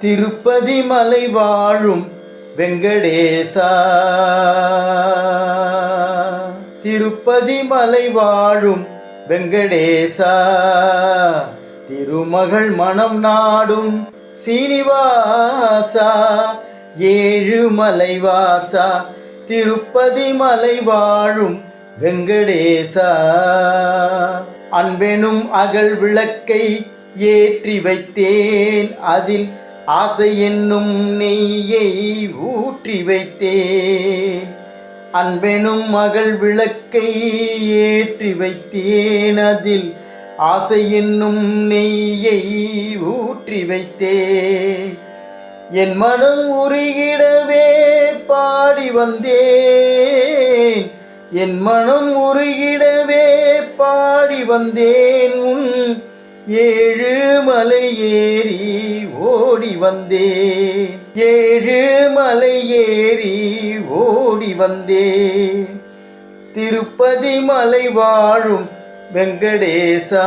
திருப்பதி மலை வாழும் வெங்கடேசா. திருப்பதி மலை வாழும் வெங்கடேசா. திருமகள் மனம் நாடும் சீனிவாசா. ஏழு மலைவாசா திருப்பதி மலை வாழும் வெங்கடேசா. அன்பெனும் அகல் விளக்கை ஏற்றி வைத்தேன். அதில் ஆசை என்னும் நெய்யை ஊற்றி வைத்தேன் அன்பெனும் மகள் விளக்கை ஏற்றி வைத்தேன். அதில் ஆசை என்னும் நெய்யை ஊற்றி வைத்தேன் என் மனம் உருகிடவே பாடி வந்தேன். என் மனம் உருகிடவே பாடி வந்தேன். உன் ஏழு மலை ஏறி ஓடி வந்தேன். ஏழு மலை ஏறி ஓடி வந்தேன். திருப்பதி மலை வாழும் வெங்கடேசா.